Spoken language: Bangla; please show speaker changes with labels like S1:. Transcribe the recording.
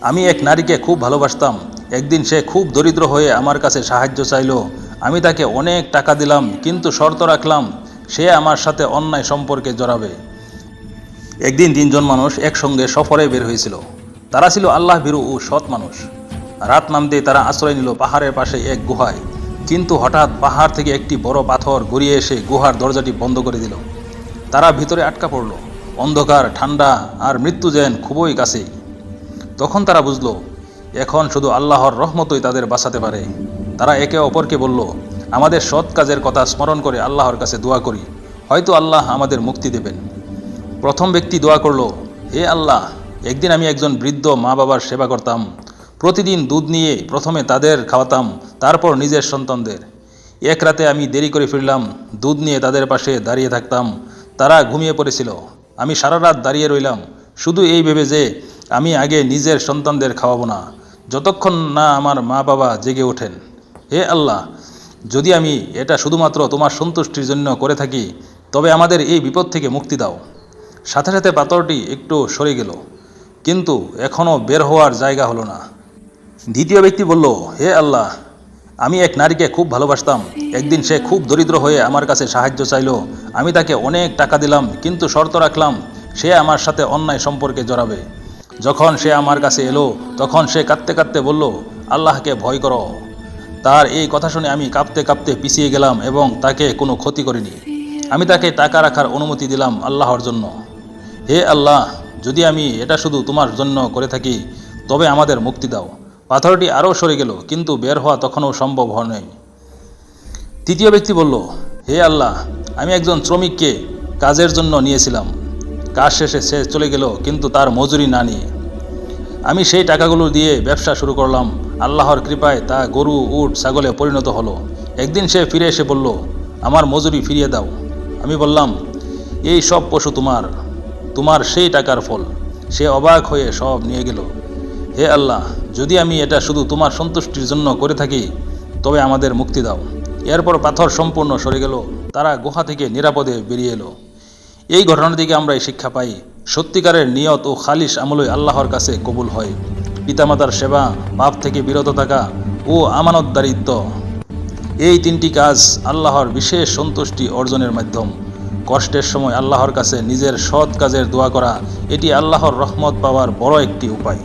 S1: আমি এক নারীকে খুব ভালোবাসতাম। একদিন সে খুব দরিদ্র হয়ে আমার কাছে সাহায্য চাইলো। আমি তাকে অনেক টাকা দিলাম, কিন্তু শর্ত রাখলাম, সে আমার সাথে অন্যায় সম্পর্কে জড়াবে। একদিন তিনজন মানুষ একসঙ্গে সফরে বের হয়েছিল। তারা ছিল আল্লাহ ভীরু ও সৎ মানুষ। রাত নামতে তারা আশ্রয় নিল পাহাড়ের পাশে এক গুহায়। কিন্তু হঠাৎ পাহাড় থেকে একটি বড় পাথর গড়িয়ে এসে গুহার দরজাটি বন্ধ করে দিল। তারা ভিতরে আটকা পড়ল। অন্ধকার, ঠান্ডা আর মৃত্যু যেন খুবই কাছেই। তখন তারা বুঝলো, এখন শুধু আল্লাহর রহমতই তাদের বাঁচাতে পারে। তারা একে অপরকে বলল, আমাদের সৎ কাজের কথা স্মরণ করে আল্লাহর কাছে দোয়া করি। হয়তো আল্লাহ আমাদের মুক্তি দেবেন। প্রথম ব্যক্তি দোয়া করল, হে আল্লাহ, একদিন আমি একজন বৃদ্ধ মা বাবার সেবা করতাম। প্রতিদিন দুধ নিয়ে প্রথমে তাদের খাওয়াতাম, তারপর নিজের সন্তানদের। এক রাতে আমি দেরি করে ফিরলাম, দুধ নিয়ে তাদের পাশে দাঁড়িয়ে থাকতাম। তারা ঘুমিয়ে পড়েছিল। আমি সারা রাত দাঁড়িয়ে রইলাম। শুধু এই ভেবে যে আমি আগে নিজের সন্তানদের খাওয়াবো না। যতক্ষণ না আমার মা বাবা জেগে ওঠেন। হে আল্লাহ, যদি আমি এটা শুধুমাত্র তোমার সন্তুষ্টির জন্য করে থাকি, তবে আমাদের এই বিপদ থেকে মুক্তি দাও। সাথে সাথে পাথরটি একটু সরে গেল, কিন্তু এখনও বের হওয়ার জায়গা হলো না। দ্বিতীয় ব্যক্তি বলল, হে আল্লাহ, আমি এক নারীকে খুব ভালোবাসতাম। একদিন সে খুব দরিদ্র হয়ে আমার কাছে সাহায্য চাইলো। আমি তাকে অনেক টাকা দিলাম, কিন্তু শর্ত রাখলাম, সে আমার সাথে অন্যায় সম্পর্কে জড়াবে। যখন সে আমার কাছে এলো, তখন সে কাঁদতে কাঁদতে বলল, আল্লাহকে ভয় করো। তার এই কথা শুনে আমি কাঁপতে কাঁপতে পিছিয়ে গেলাম এবং তাকে কোনো ক্ষতি করিনি। আমি তাকে টাকা রাখার অনুমতি দিলাম আল্লাহর জন্য। হে আল্লাহ, যদি আমি এটা শুধু তোমার জন্য করে থাকি, তবে আমাদের মুক্তি দাও। পাথরটি আরও সরে গেল, কিন্তু বের হওয়া তখনও সম্ভব হয়নি তৃতীয় ব্যক্তি বলল, হে আল্লাহ, আমি একজন শ্রমিককে কাজের জন্য নিয়েছিলাম। কাজ শেষে সে চলে গেল, কিন্তু তার মজুরি না নিয়ে। আমি সেই টাকাগুলো দিয়ে ব্যবসা শুরু করলাম। আল্লাহর কৃপায় তা গরু, উট, ছাগলে পরিণত হলো। একদিন সে ফিরে এসে বলল, আমার মজুরি ফিরিয়ে দাও। আমি বললাম, এই সব পশু তোমার তোমার সেই টাকার ফল। সে অবাক হয়ে সব নিয়ে গেল। হে আল্লাহ, যদি আমি এটা শুধু তোমার সন্তুষ্টির জন্য করে থাকি, তবে আমাদের মুক্তি দাও। এরপর পাথর সম্পূর্ণ সরে গেল। তারা গুহা থেকে নিরাপদে বেরিয়ে এলো। এই ঘটনা থেকে আমরা এই শিক্ষা পাই। সত্যিকারের নিয়ত ও খালিস আমলই আল্লাহর কাছে কবুল হয়। পিতামাতার সেবা, পাপ থেকে বিরত থাকা ও আমানত দারিদ্র। এই তিনটি কাজ আল্লাহর বিশেষ সন্তুষ্টি অর্জনের মাধ্যম। কষ্টের সময় আল্লাহর কাছে নিজের সৎ কাজের দোয়া করা, এটি আল্লাহর রহমত পাওয়ার বড় একটি উপায়।